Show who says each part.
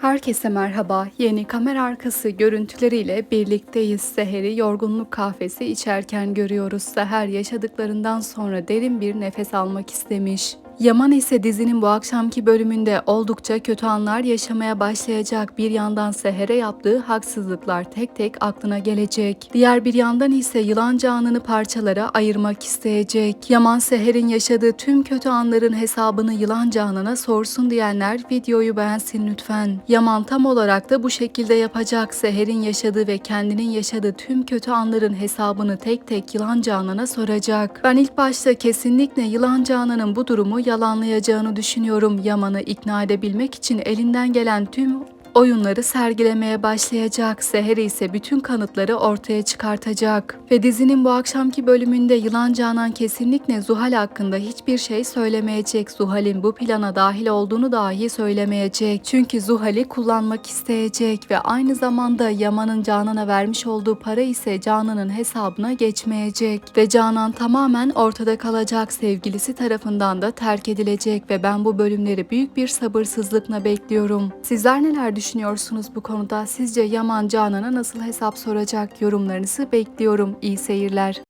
Speaker 1: Herkese merhaba. Yeni kamera arkası görüntüleriyle birlikteyiz. Seher'i yorgunluk kahvesi içerken görüyoruz. Seher yaşadıklarından sonra derin bir nefes almak istemiş. Yaman ise dizinin bu akşamki bölümünde oldukça kötü anlar yaşamaya başlayacak. Bir yandan Seher'e yaptığı haksızlıklar tek tek aklına gelecek. Diğer bir yandan ise yılan canını parçalara ayırmak isteyecek. Yaman Seher'in yaşadığı tüm kötü anların hesabını yılan canına sorsun diyenler videoyu beğensin lütfen. Yaman tam olarak da bu şekilde yapacak. Seher'in yaşadığı ve kendinin yaşadığı tüm kötü anların hesabını tek tek yılan canına soracak. Ben ilk başta kesinlikle yılan canının bu durumu yalanlayacağını düşünüyorum. Yaman'ı ikna edebilmek için elinden gelen tüm oyunları sergilemeye başlayacak. Seher ise bütün kanıtları ortaya çıkartacak. Ve dizinin bu akşamki bölümünde Yılan Canan kesinlikle Zuhal hakkında hiçbir şey söylemeyecek. Zuhal'in bu plana dahil olduğunu dahi söylemeyecek. Çünkü Zuhal'i kullanmak isteyecek ve aynı zamanda Yaman'ın Canan'a vermiş olduğu para ise Canan'ın hesabına geçmeyecek. Ve Canan tamamen ortada kalacak. Sevgilisi tarafından da terk edilecek ve ben bu bölümleri büyük bir sabırsızlıkla bekliyorum. Sizler neler düşünüyorsunuz bu konuda? Sizce Yaman Canan'a nasıl hesap soracak? Yorumlarınızı bekliyorum. İyi seyirler.